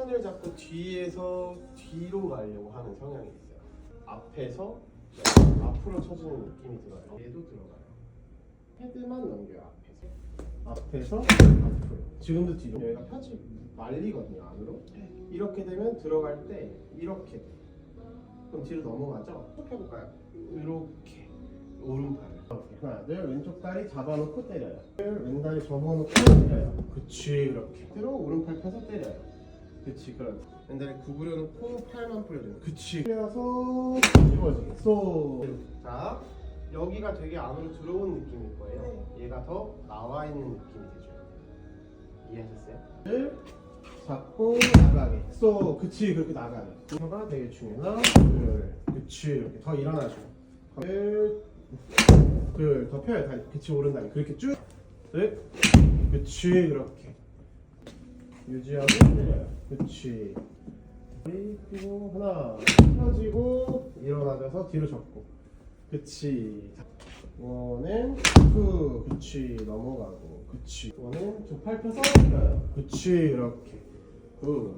손을 잡고 뒤에서 뒤로 가려고 하는 성향이 있어요. 앞에서 앞으로 쳐주는 느낌이 들어요. 얘도 들어가요. 헤드만 넘겨요 앞에서. 앞에서 앞으로. 지금도 뒤로. 얘가 펴지 말리거든요 안으로. 이렇게 되면 들어갈 때 이렇게 돼. 그럼 뒤로 넘어가죠? 이렇게 해볼까요? 이렇게 오른팔. 하나 둘 왼쪽 다리 잡아놓고 때려요. 왼다리 접어놓고 때려요. 그치 이렇게. 그대로 오른팔 펴서 때려요. 그치 그럼 왼다리 구부려 놓고 팔만 풀려줘요. 그치. 그래서 집어지게 쏘. 자 여기가 되게 안으로 들어온 느낌일 거예요. 얘가 더 나와 있는 느낌이 되죠. 이해하셨어요? 를 잡고 나가게. 쏘. 그치 그렇게 나가게. 이거가 되게 중요해요. 하나 둘. 그치 이렇게 더 일어나죠. 둘. 둘. 더 펴요 다리. 그치 오른 다리. 그렇게 쭉. 넷. 그치 이렇게. 유지하고. 그치. 그리고 하나 펴지고 일어나져서 뒤로 접고. 그치. 원은 투. 그치 넘어가고. 그치. 원은 좀팔 펴서. 그치 이렇게. 굿.